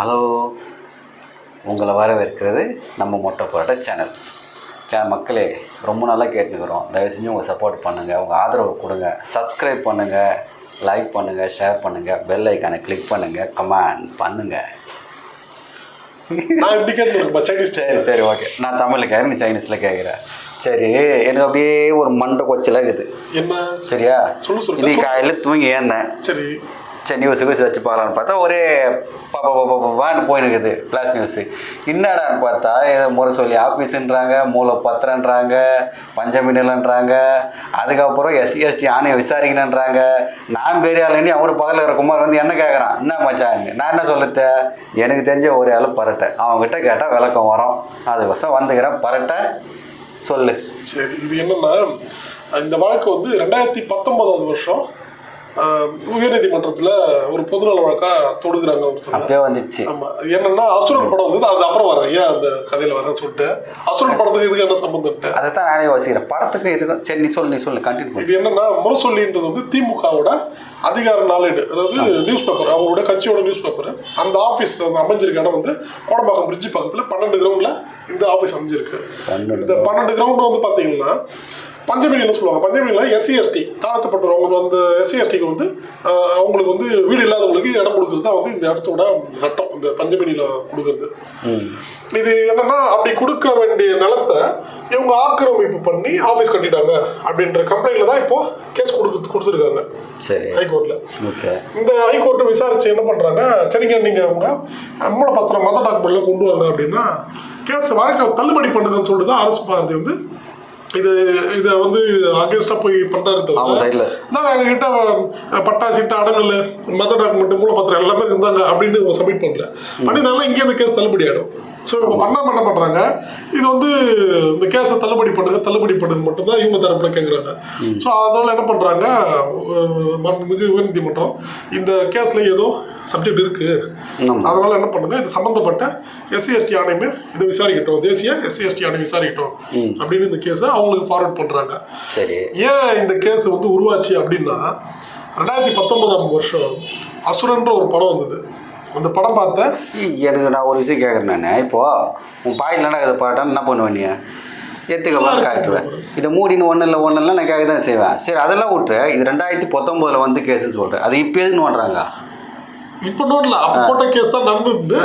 Hello. உங்களை வரவேற்கிறது நம்ம மொட்டை போராட்ட சேனல். சேனல் மக்களே ரொம்ப நாளாக கேட்டுக்கிறோம் தயவு செஞ்சு உங்கள் சப்போர்ட் பண்ணுங்கள் உங்கள் ஆதரவு கொடுங்க. சப்ஸ்கிரைப் பண்ணுங்கள் லைக் பண்ணுங்கள் ஷேர் பண்ணுங்கள் பெல் ஐக்கானை கிளிக் பண்ணுங்கள் கமெண்ட் பண்ணுங்கள் சரி சரி ஓகே நான் தமிழில் கேட்குறேன் நீ சைனீஸில் கேட்குறேன் சரி எனக்கு அப்படியே ஒரு மண்டை கொச்சலாக இருக்குது சரியா. இன்னைக்கு காலையில் தூங்கி ஏந்தேன். சரி. சரி நியூஸ் நியூஸ் வச்சு பார்க்கலான்னு பார்த்தா ஒரே பாப்பா பாப்பா பாப்பான்னு போயினுக்குது ஃப்ளாஷ் நியூஸு என்னடான்னு பார்த்தா ஏதோ முறை சொல்லி ஆஃபீஸுன்றாங்க மூளை பத்திரன்றாங்க பஞ்சமி நிலன்றாங்க அதுக்கப்புறம் எஸ்சி எஸ்டி ஆணையை விசாரிக்கணுன்றாங்க. நான் பெரிய ஆளுன்னு அவனோட பக்கத்தில் இருக்கிற குமார் வந்து என்ன கேட்குறான் என்ன மச்சான் நான் என்ன சொல்லுத்த? எனக்கு தெரிஞ்ச ஒரு ஆள் பரட்டை. அவங்ககிட்ட கேட்டால் விளக்கம் வரும். அதுக்கோசம் வந்துக்கிறேன். பரட்டை சொல்லு. சரி இது என்னன்னா இந்த வழக்கு வந்து ரெண்டாயிரத்தி பத்தொன்பதாவது வருஷம். உயர்நீதிமன்றத்துல ஒரு பொதுநல வழக்கா தொடுக்குறாங்க ஒருத்தவங்க அப்பயே வந்துச்சு. ஆமா. என்னன்னா அசுரன் படம் வந்து அது அப்புறம் வரேன். ஏன் அந்த கதையில வரேன்னு சொல்லிட்டு. அசுரன் படத்துக்கு இதுக்கு என்ன சம்பந்தம்ட்டு அதை தான் நானே யோசிக்கிறேன். படத்துக்கு இதுக்கும் சரி நீ சொல்லு நீ சொல்லு கண்டினியூ இது என்னன்னா முரசொல்லின்றது வந்து திமுகவோட அதிகார நாளேடு. அதாவது நியூஸ் பேப்பர் அவங்களோட கட்சியோட நியூஸ் பேப்பர் அந்த ஆஃபீஸ் அந்த அமைஞ்சிருக்க இடம் வந்து கோடம்பாக்கம் பிரிட்ஜ் பக்கத்தில் பன்னெண்டு கிரவுண்டில் இந்த ஆஃபீஸ் அமைஞ்சிருக்கு. இந்த பன்னெண்டு கிரவுண்ட் வந்து பார்த்தீங்கன்னா பஞ்சமின்னு சொல்லுவாங்க. பஞ்சமியில் எஸ்சி எஸ்டி தாழ்த்தப்பட்டவங்க அந்த எஸ்சி எஸ்டிக்கு வந்து அவங்களுக்கு வந்து வீடு இல்லாதவங்களுக்கு இடம் கொடுக்குறது தான் வந்து இந்த இடத்தோட சட்டம் இந்த பஞ்சமினியில் கொடுக்குறது. இது என்னன்னா அப்படி கொடுக்க வேண்டிய நிலத்தை இவங்க ஆக்கிரமிப்பு பண்ணி ஆஃபீஸ் கட்டிட்டாங்க அப்படின்ற கம்ப்ளைண்ட்ல தான் இப்போ கேஸ் கொடுத்து கொடுத்துருக்காங்க. சரி. ஹைகோர்ட்ல ஓகே. இந்த ஹைகோர்ட்டை விசாரிச்சு என்ன பண்றாங்க சரிங்க நீங்க உங்க மூலப்பத்திரம் மத டாக்குமெண்ட்ல கொண்டு வாங்க அப்படின்னா கேஸ் வழக்கை தள்ளுபடி பண்ணுங்கன்னு சொல்லிட்டு தான் அரசு பாரதி வந்து இது இதை வந்து அகேன்ஸ்டா போய் பண்றாரு அவங்க சைடில். நாங்கள் எங்ககிட்ட பட்டா சீட்டு அடங்கல் மத டாக்குமெண்ட் மூலப்பத்திரம் எல்லாமே இருந்தாங்க அப்படின்னு சப்மிட் பண்ணல பண்ணியிருந்தாலும் இங்கே இந்த கேஸ் தள்ளுபடி ஆகிடும் ஸோ இவங்க பண்ணாம என்ன பண்ணுறாங்க இது வந்து இந்த கேஸை தள்ளுபடி பண்ணுங்க தள்ளுபடி பண்ணுங்க மட்டும்தான் இவங்க தரப்புல கேட்குறாங்க ஸோ அதனால என்ன பண்ணுறாங்க மிகு உயர்நீதிமன்றம் இந்த கேஸில் ஏதோ சப்ஜெக்ட் இருக்கு. ஆமா. அதனால என்ன பண்ணுங்க இது சம்மந்தப்பட்ட எஸ்சி எஸ்டி ஆணையமே இதை விசாரிக்கட்டும். தேசிய எஸ்சி எஸ்டி ஆணையம் விசாரிக்கட்டும் அப்படின்னு இந்த கேஸை அவங்களுக்கு ஃபார்வர்ட் பண்ணுறாங்க சரி. ஏன் இந்த கேஸ் வந்து உருவாச்சு அப்படின்னா ரெண்டாயிரத்தி பத்தொன்பதாம் வருஷம் அசுரன்ற ஒரு படம் வந்தது. அந்த படம் பார்த்தேன். எனக்கு நான் ஒரு விஷயம் கேட்குறேன் நான். இப்போ உன் பாயில் நடக்குது பாட்டான்னு என்ன பண்ணுவேன் நீ? எத்துக்க மாதிரி காட்டுவேன் இதை மூடின்னு ஒன்றும் இல்லை ஒன்றும் இல்லை நான் கேட்க தான் செய்வேன். சரி அதெல்லாம் விட்டு இது ரெண்டாயிரத்தி பத்தொம்போதில் வந்து கேஸுன்னு சொல்கிறேன் அது இப்போ எதுன்னு பண்ணுறாங்க இப்ப நோட்ல அப்ப போட்ட கேஸ் தான் நடந்தது.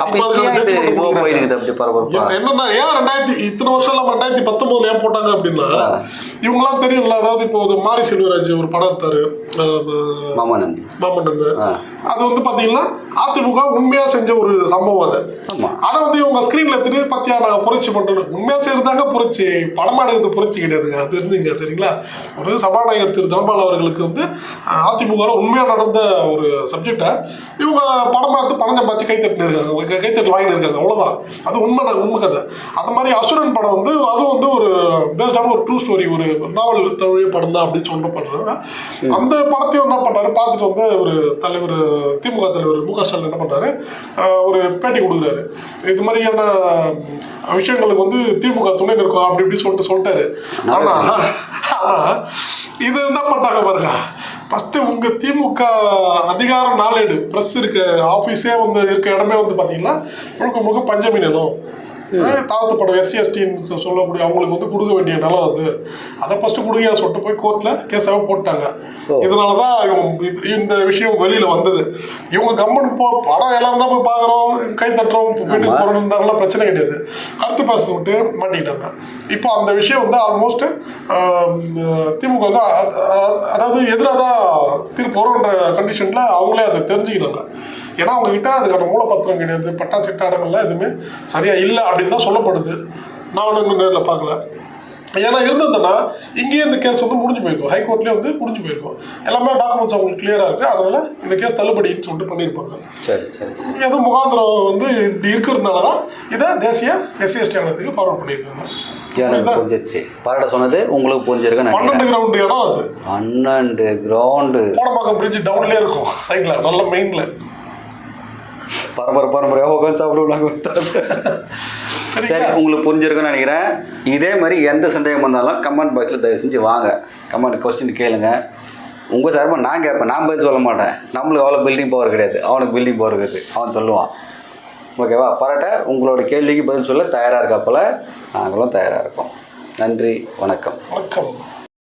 என்னன்னா ஏன் ரெண்டாயிரத்தி இத்தனை வருஷம் இல்லாம ரெண்டாயிரத்தி பத்தொன்பதுல ஏன் போட்டாங்க அப்படின்னா இவங்கெல்லாம் தெரியும்ல அதாவது இப்போ மாரி செல்வராஜ் ஒரு படம் எடுத்தாரு. மாமன்னன். அது வந்து பாத்தீங்கன்னா அதிமுக உண்மையா செஞ்ச ஒரு சம்பவம் அது. அதை வந்து இவங்க ஸ்க்ரீன்ல எடுத்துட்டு பத்தியா நாங்கள் புரட்சி பண்றோம் உண்மையா செய்யறதாங்க புரட்சி. படமா எடுக்கிறது புரட்சி கிடையாதுங்க. அது தெரிஞ்சுங்க சரிங்களா? ஒரு சபாநாயகர் திரு தனபால் அவர்களுக்கு வந்து அதிமுக உண்மையா நடந்த ஒரு சப்ஜெக்டை இவங்க படம் பார்த்து பணம் சம்பாதிச்சு கைத்தட்டு இருக்காங்க கைத்தட்டு வாங்கிட்டு இருக்காங்க. அவ்வளோதான் அது உண்மை உண்மை கதை. அந்த மாதிரி அசுரன் படம் வந்து அதுவும் வந்து ஒரு பேஸ்டான ஒரு ட்ரூ ஸ்டோரி ஒரு நாவல் தழுவிய படம் தான் அப்படின்னு சொல்லிட்டு அந்த படத்தையும் என்ன பண்ணாரு பார்த்துட்டு வந்து ஒரு தலைவர் திமுக தலைவர் மு க ஸ்டாலின் என்ன பண்ணுறாரு ஒரு பேட்டி கொடுக்குறாரு. இது மாதிரியான விஷயங்களுக்கு வந்து திமுக துணை நிற்கும் அப்படி இப்படி சொல்லிட்டு சொல்லிட்டாரு. ஆனால் ஆனா இது என்ன பண்ணாங்க பாருங்க. ஃபர்ஸ்ட் உங்க திமுக அதிகார நாளேடு ப்ரெஸ் இருக்க ஆஃபீஸே வந்து இருக்க இடமே வந்து பாத்தீங்கன்னா முழுக்க முழுக்க பஞ்சமி நிலம் தாழ்த்தப்படும் எஸ்சி எஸ்டின்னு சொல்லக்கூடிய அவங்களுக்கு வந்து கொடுக்க வேண்டிய நிலம் அது. அதை ஃபர்ஸ்ட் கொடுங்க சொல்லிட்டு போய் கோர்ட்ல கேஸாக போட்டாங்க. இதனால தான் இந்த விஷயம் வெளியில வந்தது. இவங்க கம்மன் போ படம் எல்லாரும் தான் போய் பார்க்குறோம் கை தட்டுறோம் வீட்டுக்கு போகிறோம் பிரச்சனை கிடையாது. கருத்து பேச விட்டு மாட்டிக்கிட்டாங்க. இப்போ அந்த விஷயம் வந்து ஆல்மோஸ்ட் திமுக அதாவது எதிராக தான் தீர்ப்பு வரும்ன்ற கண்டிஷனில் அவங்களே அதை தெரிஞ்சுக்கிட்டாங்க ஏன்னா அவங்க கிட்ட அதுக்கான மூலப்பத்திரம் கிடையாது பட்டா சிட்டா இடங்கள்லாம் எதுவுமே சரியா இல்லை அப்படின்னு தான் சொல்லப்படுது. நான் இன்னும் நேரில் பார்க்கல. ஏன்னா இருந்ததுன்னா இங்கேயே இந்த கேஸ் வந்து முடிஞ்சு போயிருக்கும். ஹைகோர்ட்லேயே வந்து முடிஞ்சு போயிருக்கும். எல்லாமே டாக்குமெண்ட்ஸ் அவங்களுக்கு கிளியராக இருக்குது அதனால இந்த கேஸ் தள்ளுபடின்னு சொல்லிட்டு பண்ணியிருப்பாங்க. சரி சரி சரி. எதுவும் முகாந்திரம் வந்து இப்படி இருக்கிறதுனால தான் இதை தேசிய எஸ்சி எஸ்டி ஆனத்துக்கு ஃபார்வர்ட் பண்ணியிருக்காங்க. எனக்கு புரிஞ்சிருச்சு. பரட சொன்னது உங்களுக்கு புரிஞ்சிருக்குன்னு நினைக்கிறேன். பன்னெண்டு கிரவுண்ட் இடம் அது. பன்னெண்டு கிரவுண்டு கோடம்பாக்கம் பிரிட்ஜ் டவுன்லேயே இருக்கும். நல்ல மெயினில் பரம்பரை பரம்பரையாக உட்காந்து சாப்பிடுவாங்க சரி உங்களுக்கு புரிஞ்சிருக்குன்னு நினைக்கிறேன். இதே மாதிரி எந்த சந்தேகம் வந்தாலும் கமெண்ட் பாக்ஸில் தயவு செஞ்சு வாங்க. கமெண்ட் கொஸ்டின் கேளுங்க. உங்கள் சார்பாக நான் கேட்பேன். நான் பதில் சொல்ல மாட்டேன். நம்மளுக்கு அவ்வளோ பில்டிங் பவர் கிடையாது. அவனுக்கு பில்டிங் பவர் இருக்குது. அவன் சொல்லுவான். ஓகேவா? பரட்டை உங்களோட கேள்விக்கு பதில் சொல்ல தயாராக இருக்கப்போல நாங்களும் தயாராக இருக்கோம். நன்றி வணக்கம். வணக்கம்.